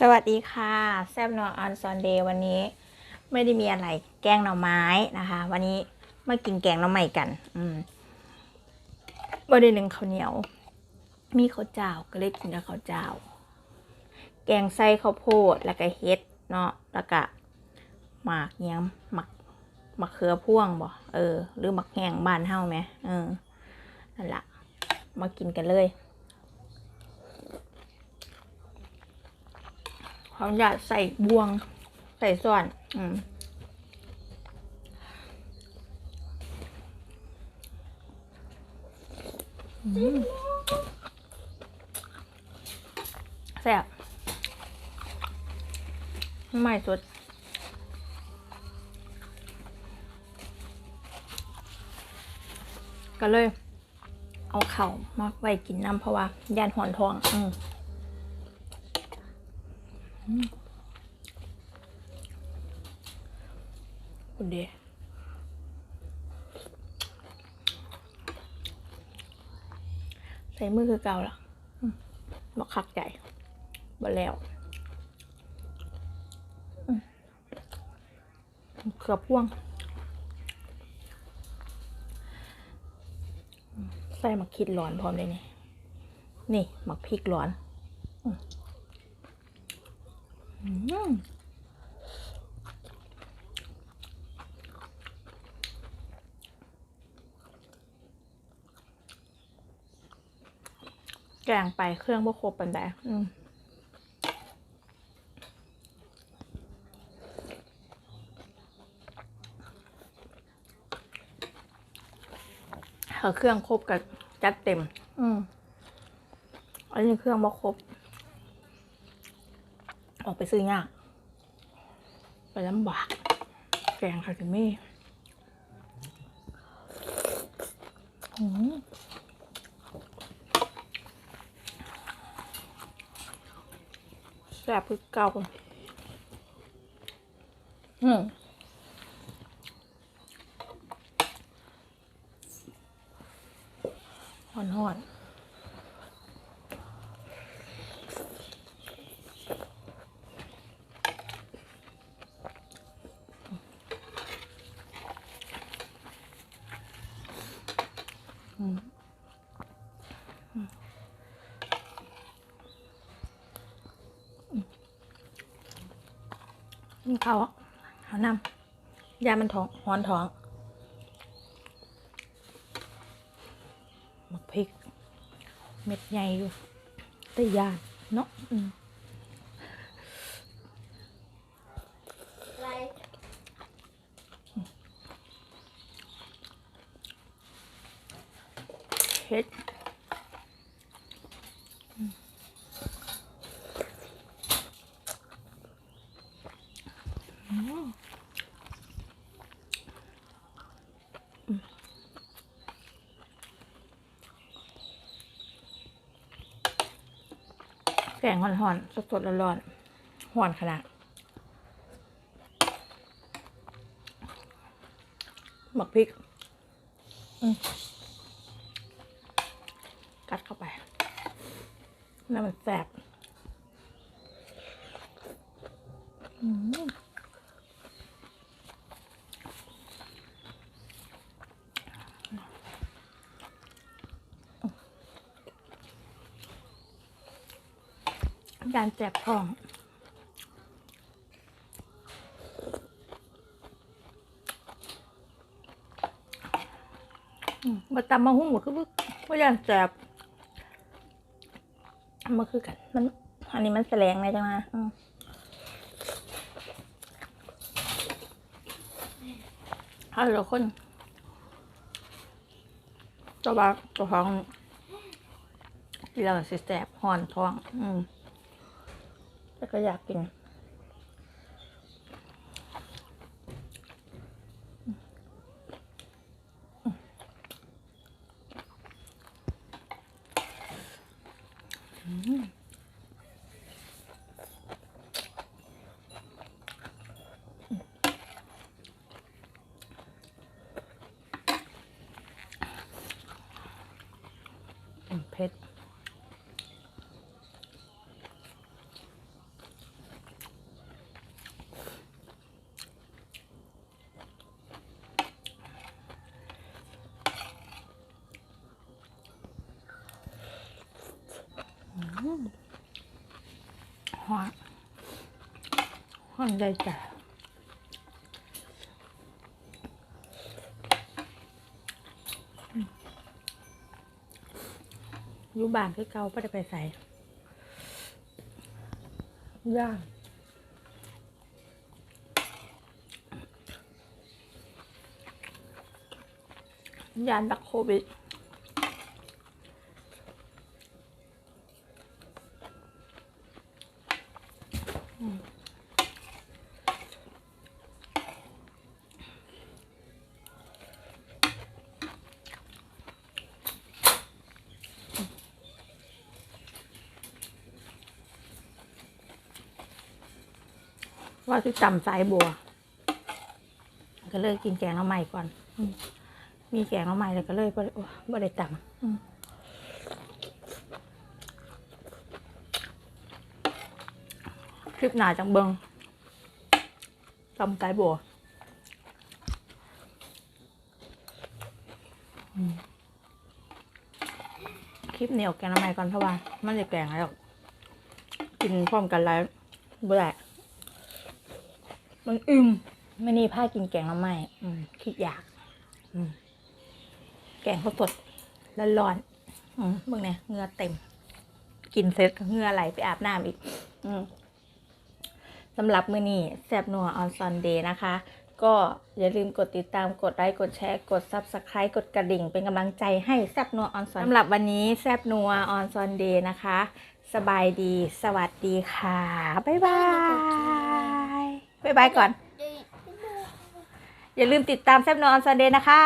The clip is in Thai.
สวัสดีค่ะ แซบนอออนซอนเดย์วันนี้ ไม่ได้มีอะไรแกงหน่อไม้นะคะ วันนี้มากินแกงหน่อไม้กัน อืมบ่ได้หนึ่งข้าวเหนียว มีข้าวเจ้าก็เลยกินกับข้าวเจ้า แกงไส้ข้าวโพดแล้วก็เฮ็ดเนาะแล้วก็หมากเนี้ยงหมักหมักเขือพ่วงบ่เออ หรือหมักแห้งบ้านเฮาไหมเออนั่นละมากินกันเลย ขออนุญาตใส่บวง ใส่ส่วน อืมแซ่บใหม่สุดก็เลย เอาเข่ามาไว้กินน้ำเพราะว่าย่านหอนทอง อืม คุณดีใส่มือคือเก่าละอืมบอกคักใจบ่แล้วเขือพ่วง ใส่หมักคิดร้อนพร้อมเลยนี่ นี่หมักพริกร้อนอ แกงไปเครื่องบ่ครบปันใดอืมเอาเครื่องครบกับจัดเต็ม อืมอันนี้เครื่องบ่ครบ ออกไปซื้อยากไปลำบาก แกงคาคิมี่แซ่บคือเก่าอืมหอนหอน กินข้าวหาน้ำยามันท้องหอนท้องมักพริก เม็ดใหญ่อยู่แต่ยาเนาะอืม อะไร เฮ็ดอืมอืมอืมแกงห่อนๆ สดๆร้อนๆห่อนขนาดหมักพริก อืม กัดเข้าไป แล้วมันแสบการแสบท้องมาตำมาหุ้มหมดคือว่อยางแสบ มันคือกัน มัน อันนี้มันแสลงเลยจังนะอืมถ้าเราคนตัวบาตัวท้องที่เราสิแสบห่อนท้อง อืมแล้วก็อยากกิน เผ็ดหอมหอมใจจ้ะ อยู่บ้านคือเก่าไม่ได้ไปใส่ย่างยานดักโควิดอืม ว่าที่ต่ำสายบัว ก็เลยกินแกงเอาใหม่ก่อน มีแกงเอาใหม่แล้วก็เลยบ่ได้โอ้บ่ได้ต่ำคลิปหนาจังเบิงตำสายบัวคลิปเหนียวแกงเอาใหม่ก่อนเพราะว่ามันจะแกงแล้ว กินพร้อมกันแล้วเบื่อ มันอึมไม่นี่ผ้ากินแกงละไม่อืมคิดอยากอืมแกงเขาวสดแล้วร้อนๆอืมเบิ่งเนี่ยเงือเต็ม กินเสร็จเงือไหลไปอาบน้ำอีกอืมสำหรับมือนี้แซบนัวออนซอนเดย์นะคะ ก็อย่าลืมกดติดตามกดไลค์กดแชร์กด Subscribe กดกระดิ่ง เป็นกำลังใจให้แซบนัวออนซอนสำหรับวันนี้แซบนัวออนซอนเดย์นะคะ สบายดี สวัสดีค่ะ บ๊ายบาย บ๊ายบายก่อน อย่าลืมติดตามแซบนอนซันเดย์นะคะ